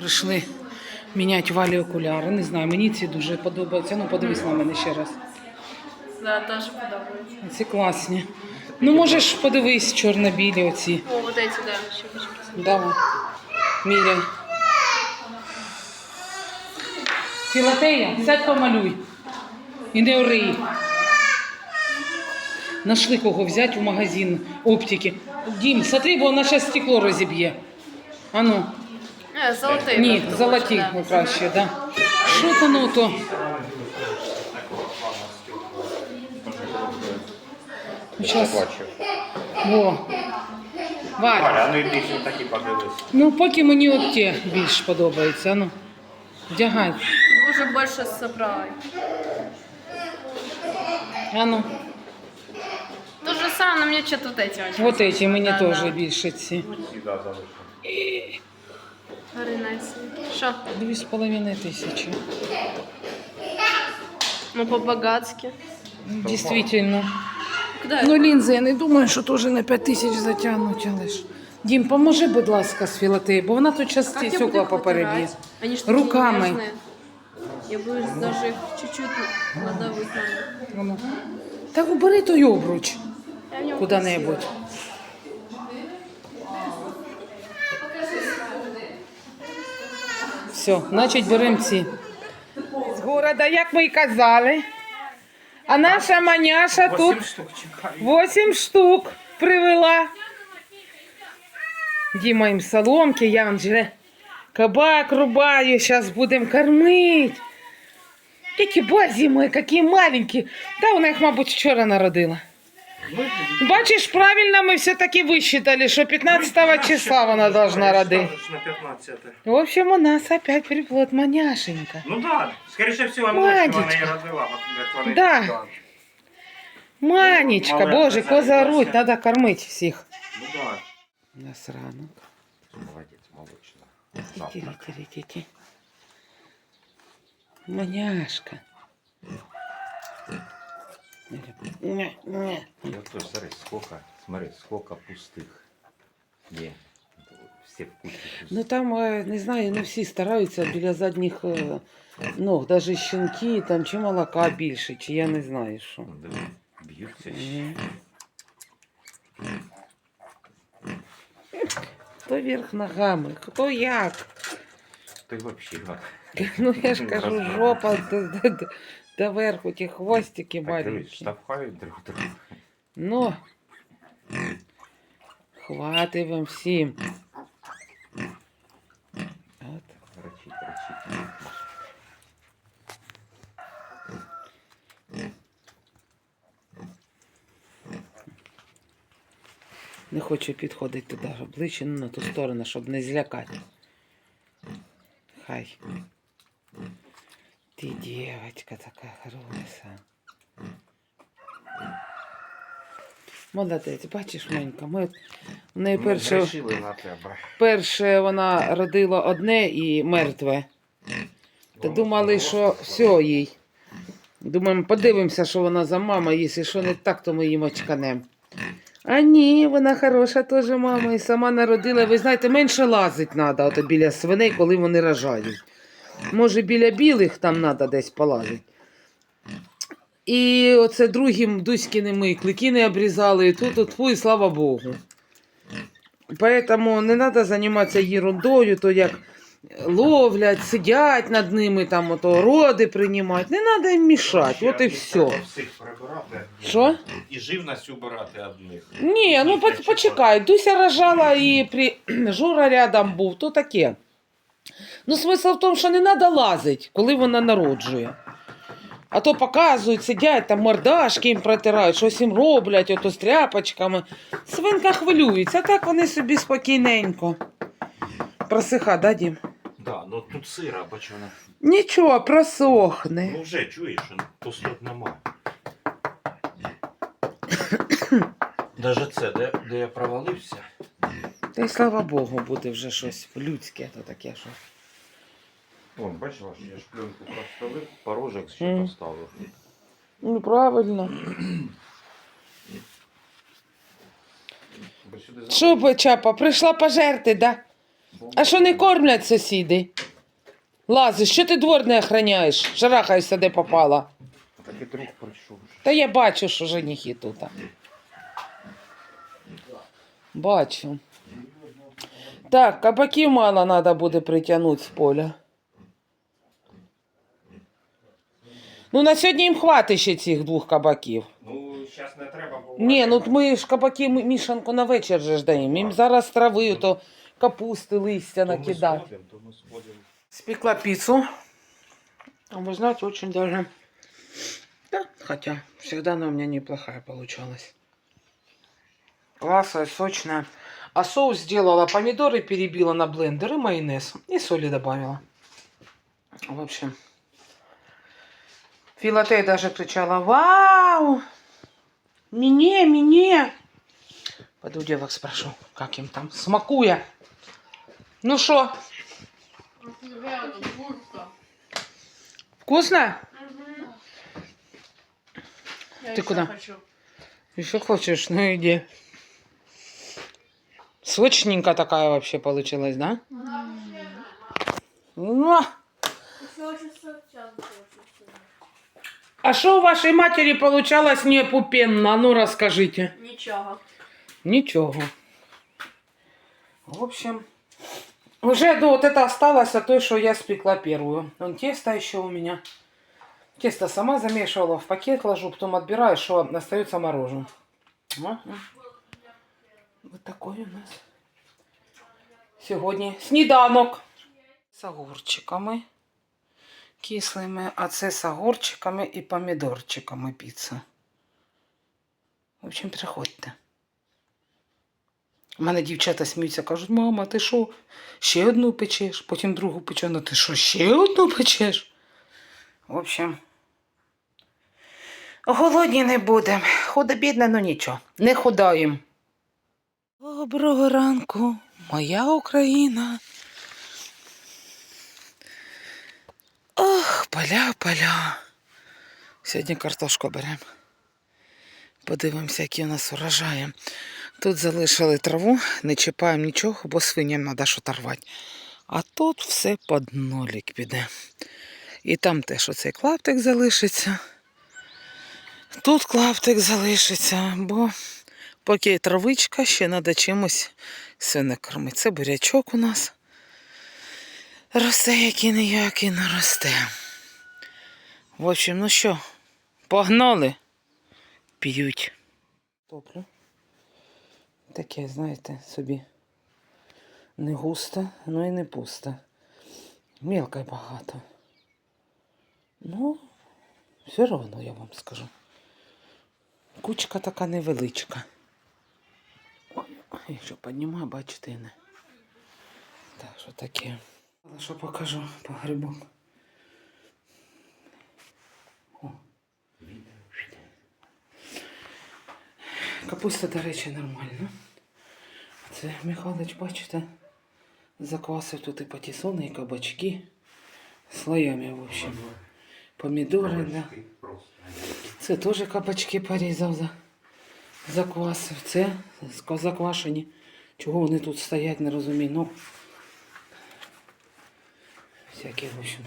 Прийшли міняти валі окуляри. Не знаю, мені ці дуже подобаються. Ну, подивись на мене ще раз. Да, теж подобається. Ці класні. Ну, можеш подивись чорно-білі оці. О, вот эти, да, ще хочу посмотреть. Давай. Міряй. Філатея, сядь помалюй. І не ори. Нашли кого взяти в магазин оптики. Дім, смотри, бо вона зараз стекло розіб'є. Ану. Е, золотий. Ні, просто золоті ну, краще, да. Що то ну то? Во. Варя. Валя, ну йди ще так і подивись. Ну, поки мені от ті більш подобаються. Ну, вдягай. Дуже більше собрали. Ану, То же самое, но мне что-то вот эти от эти мені Да, теж да. більше ці. Залишимо. Very nice. Що? Дві з половиною тисячі. Ну, по-богатски. Дійсно. Ну, лінзи, я не думаю, що теж на 5 тисяч затягнуть, але ж. Дім, поможи, будь ласка, з філатеї, бо вона тут часто стекла попереб'є. Руками. Я боюсь даже чуть-чуть надавить надо. Так убери той обруч куди-небудь. Все, значить беремо ці. З города, як ми й казали. А наша маняша тут Вісім штук 8 штук привела. Діма їм соломки, я вам вже кабак рубаю, зараз будемо кормити. Які базі мої, які маленькі. Та вона їх, мабуть, вчора народила. Бачиш, правильно ми все-таки висчитали, що 15 числа вона должна родити. На 15. В общем, у нас опять приплод маняшенька. Ну да, скоріше всього, Мадічка. вона її родила. от, як вони- Да. Манечка, Мале боже, оказалось, коза руть, Вася. треба кормити всіх. Ну да. У нас ранок. Молодець, молочна. Тіті, тіті, тіті. Маняшка. Не, не. Я тоже, смотри, сколько, смотри, сколько пустых. Где? Все в куче. Ну там, е, не знаю, не всі стараються біля задніх е, ног, навіть щенки, там чи молока більше, чи я не знаю що. Ну, диви, б'ються. Мгм. Хто вверх ногами, хто як. Ти вообще как? Ну я ж кажу, жопа до, до верху, ті хвостики Так, штовхають друг друга. Ну, хватить вам всім. От. Рачить, рачить. Не хочу підходити туди обличчя, ну на ту сторону, щоб не злякати. Хай. Ти дівчинка така хороша. Молодець, бачиш, Монька, ми в неї перше, перше вона родила одне і мертве. Та думали, що все їй. Думаємо, подивимося, що вона за мама, якщо що не так, то ми їм очканем. А ні, вона хороша теж мама і сама народила. Ви знаєте, менше лазить треба біля свиней, коли вони рожають. Може, біля білих там треба десь полазити. І оце другим Дуськіними клики не обрізали, і тут, от, фу, і слава Богу. Поэтому не треба займатися ерундою, то як ловлять, сидять над ними, там ото роди приймають. Не треба їм мішати, от і все. Що? І живність убирати одних. Ні, ну почекай, Дуся рожала і при... Жора рядом був, то таке. Ну, смисл в тому, що не треба лазити, коли вона народжує. А то показують, сидять, там мордашки їм протирають, щось їм роблять, ото з тряпочками. Свинка хвилюється, а так вони собі спокійненько. Просиха, да, Дім? Да, ну тут сира, бачу вона. Нічого, просохне. Ну вже чуєш, пустот немає. Даже це, де, де я провалився. Та й слава Богу, буде вже щось людське, то таке що. Вон, бачила, що я ж пленку простелив, порожок ще Мгм. поставив. Ну, правильно. Бо сюди Що, Чапа, прийшла пожерти, да? А що не кормлять сусіди? Лазиш, що ти двор не охраняєш? Шарахаєшся, де попала. Так і друг прийшов. Та я бачу, що женихи тут. Бачу. Так, кабаків мало треба буде притягнути з поля. Ну, на сьогодні їм хватить ще цих двох кабаків. Ну, зараз не треба було. Ні, ну ми ж кабаки ми- мішанку на вечір же ж даємо. Їм зараз трави, то капусти, листя накидати. То ми сходимо. Спекла пиццу. А Вы знаете, очень даже... Да, хотя всегда она у меня неплохая получалась. Классная, сочная. А соус сделала, помидоры перебила на блендер и майонез. И соли добавила. В общем. Филатей даже кричала, вау! Мне, мне! Пойду девок спрошу, как им там, смакуя. Ну что, вкусно? Я Ты куда? хочу. Еще хочешь? Ну иди. Сочненько такая вообще получилась, да? Ну, а что у вашей матери получалось неопупенно? А Ну расскажите. Нічого. Ничего. В общем, уже ну, вот это осталось от той, что я спекла первую. Вон тесто еще у меня. Тесто сама замешивала, в пакет ложу, потом отбираю, что остается мороженым. Ага. Вот такой у нас сьогодні сніданок. З огурчиками Кислими, а це з огурчиками і помідорчиками піца. В общем, приходьте. У мене дівчата сміються, кажуть, мама, ти що, ще одну печеш? Потім другу печу, ну ти що, ще одну печеш? В общем, голодні не будемо. Худо бідне, ну нічого. Не худаємо. Доброго ранку, моя Україна. Поля, поля. Сьогодні картошку беремо. Подивимося, які у нас урожаї. Тут залишили траву, не чіпаємо нічого, бо свиням треба що рвати. А тут все під нолік піде. І там теж оцей клаптик залишиться. Тут клаптик залишиться, бо поки є травичка, ще треба чимось свине кормити. Це бурячок у нас. Росте, який ніякий не росте. В общем, ну що, погнали. П'ють. Топлю. Таке, знаєте, собі не густо, ну і не пусто. Мілко й багато. Ну, все одно я вам скажу. Кучка така невеличка. Якщо піднімаю, бачите, не. Так, що таке. Але що покажу по грибам. Капуста, до речі, нормальна. Це Михайлович, бачите, заквасив тут і патісони, і кабачки. Слоями, в общем. Помідори, да. Це теж кабачки порізав, за- заквасив. Це заквашені. Чого вони тут стоять, не розумію. Ну, всякі, в общем,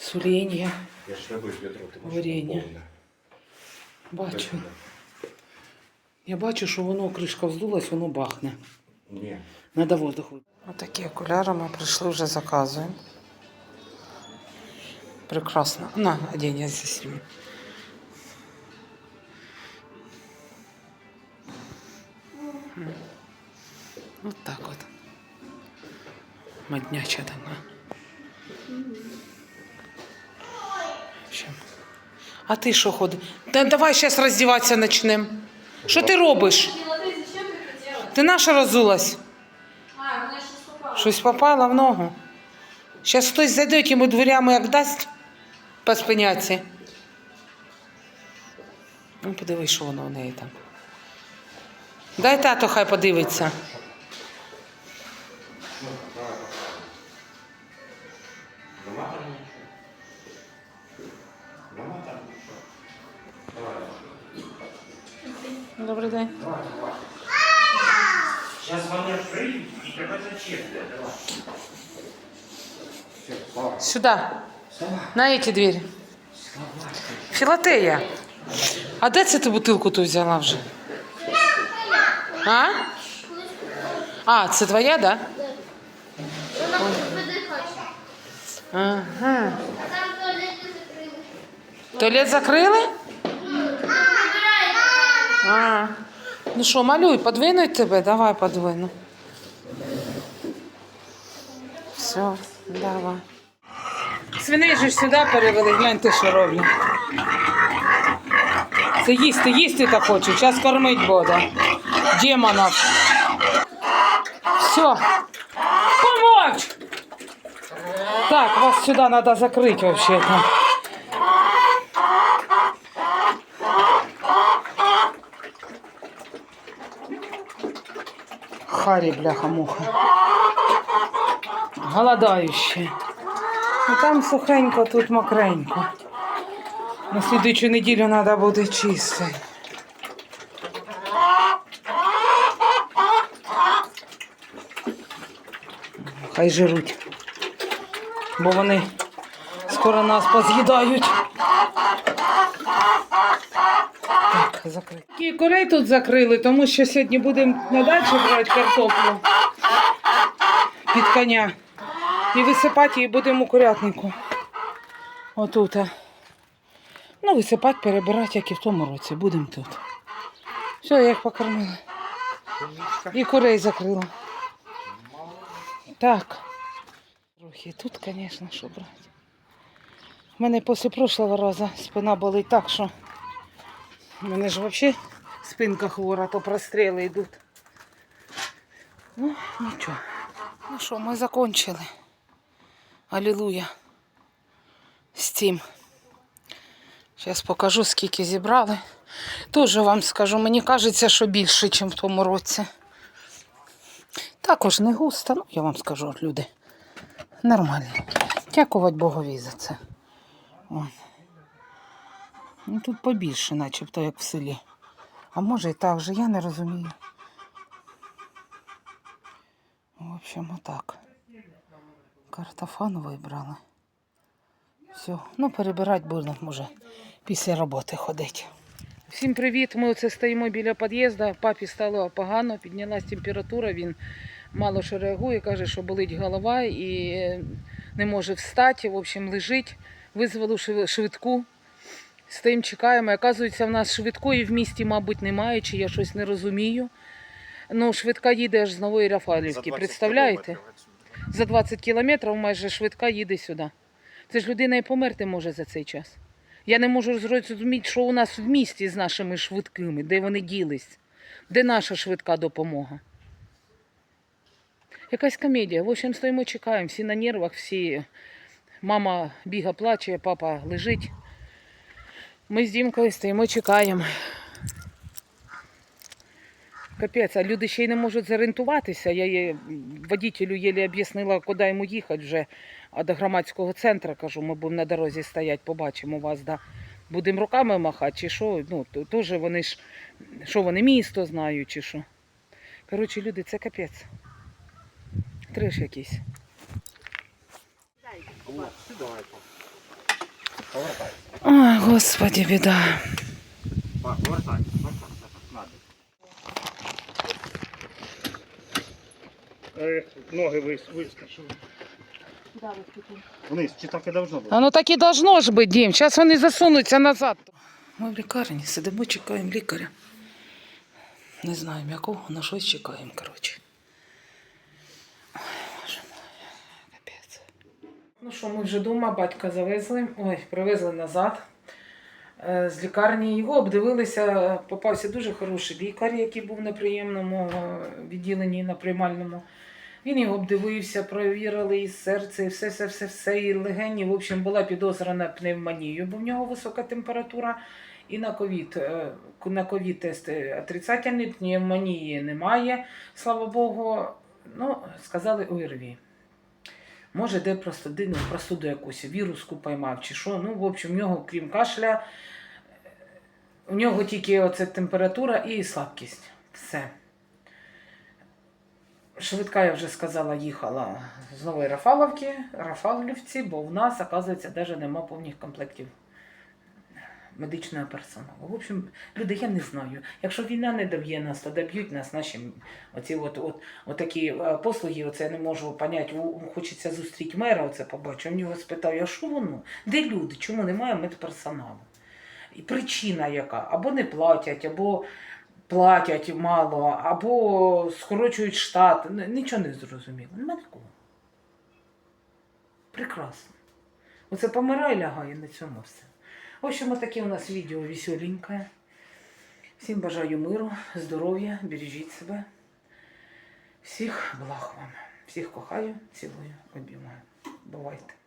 суління. Я ж тебе відро, ти Варення. Бачу. Я бачу, що воно кришка вздулась, воно бахне. Ні. Надо воздуху. Отакі окуляри ми прийшли, вже заказуємо. Прекрасно. На, одень, я. М. Вот так вот. Модняча така. А ти що ходиш? Да, давай зараз роздіватися почнемо. Що ти робиш? Ти наша розулась? Щось попало в ногу. Зараз хтось зайде йому дверями, як дасть по спиняці. Ну, подивись, що воно в неї там. Дай тато хай подивиться. Добрий день. Зараз вони приїдуть і Сюда. На эти двері. Філатея. А де це ти бутилку ту взяла вже? А? А, це твоя, да? Вона буде хоче. Ага. Там туалети закрили. Туалет закрили? А. Ну що, малюй, подвинуть тебе? Давай подвину. Все, давай. Свиней же ж сюди перевели, гляньте, що роблять. Це їсти, їсти так хочуть, зараз кормить буде. Демонов. Все. Помочь! Так, вас сюда надо закрыть вообще-то. Харі, бляха-муха. Голодаючі. Ну там сухенько, тут мокренько. На слідуючу неділю треба буде чисто. Хай жируть. Бо вони скоро нас поз'їдають. І курей тут закрили, тому що сьогодні будемо на дачі брати картоплю під коня. І висипати її будемо у курятнику. Отут. Ну, висипати, перебирати, як і в тому році. Будемо тут. Все, я їх покормила. І курей закрила. Так. Трохи тут, звісно, що брати. У мене після прошлого разу спина болить так, що у мене ж взагалі спинка хвора, то простріли йдуть. Ну, нічого. Ну що, ми закончили. Алілуя. З цим. Зараз покажу, скільки зібрали. Тоже вам скажу, мені кажеться, що більше, ніж в тому році. Також не густо, ну я вам скажу, люди. Нормально. Дякувати Богові за це. Вон. Ну тут побільше, начебто, як в селі. А може і так же, я не розумію. В общем, отак. Картофан вибрали. Все, ну перебирати будемо, може, після роботи ходити. Всім привіт! Ми оце стоїмо біля під'їзду. Папі стало погано, піднялась температура, він мало що реагує, каже, що болить голова і не може встати. В общем, лежить. Визвали швидку. Стоїмо, чекаємо. Оказується, в нас швидкої в місті, мабуть, немає, чи я щось не розумію. Ну, швидка їде аж з Нової Рафалівки, представляєте? За 20 кілометрів майже швидка їде сюди. Це ж людина і померти може за цей час. Я не можу зрозуміти, що у нас в місті з нашими швидкими, де вони ділись, де наша швидка допомога. Якась комедія. В общем, стоїмо, чекаємо, всі на нервах, всі. Мама біга плаче, папа лежить. Ми з Дімкою стоїмо, чекаємо. Капець, а люди ще й не можуть зорієнтуватися. Я їй, водителю єлі об'яснила, куди йому їхати вже. А до громадського центру кажу, ми будемо на дорозі стояти, побачимо вас. Да. Будемо руками махати, чи що. Ну, теж вони ж, що вони місто знають, чи що. Коротше, люди, це капець. Треш якийсь. Ой, господи, біда. Ех, ноги вис, вискочили. Вниз, чи так і должно бути? А ну так і должно ж бути, Дім. Зараз вони засунуться назад. Ми в лікарні сидимо, чекаємо лікаря. Не знаємо якого, на щось чекаємо, коротше. Ой, боже мой, капець. Що, ми вже вдома, батька завезли, ой, привезли назад. Е, З лікарні його обдивилися, попався дуже хороший лікар, який був на приємному е, відділенні на приймальному. Він його обдивився, провірили і серце, і все, все, все, все, і легені. В общем, була підозра на пневмонію, бо в нього висока температура. І на ковід, е, на ковід тести отрицательні, пневмонії немає, слава Богу. Ну, сказали ОРВІ. Може, де просто ну, простуду якусь, віруску поймав чи що. Ну, в общем, в нього, крім кашля, у нього тільки оце температура і слабкість. Все. Швидка, я вже сказала, їхала з Нової Рафаловки, Рафалівці, бо в нас, оказується, навіть нема повних комплектів медичного персоналу. В общем, люди, я не знаю. Якщо війна не доб'є нас, то доб'ють нас наші оці от, от, от такі е, послуги. Оце я не можу поняти. Хочеться зустріти мера, оце побачу. В нього спитаю, а що воно? Де люди? Чому немає медперсоналу? І причина яка? Або не платять, або платять мало, або скорочують штат. Нічого не зрозуміло. Нема такого. Прекрасно. Оце помирай, лягає на цьому все. В общем, таке у нас відео веселеньке. Всім бажаю миру, здоров'я, бережіть себе. Всіх благ вам. Всіх кохаю, цілую, обіймаю. Бувайте.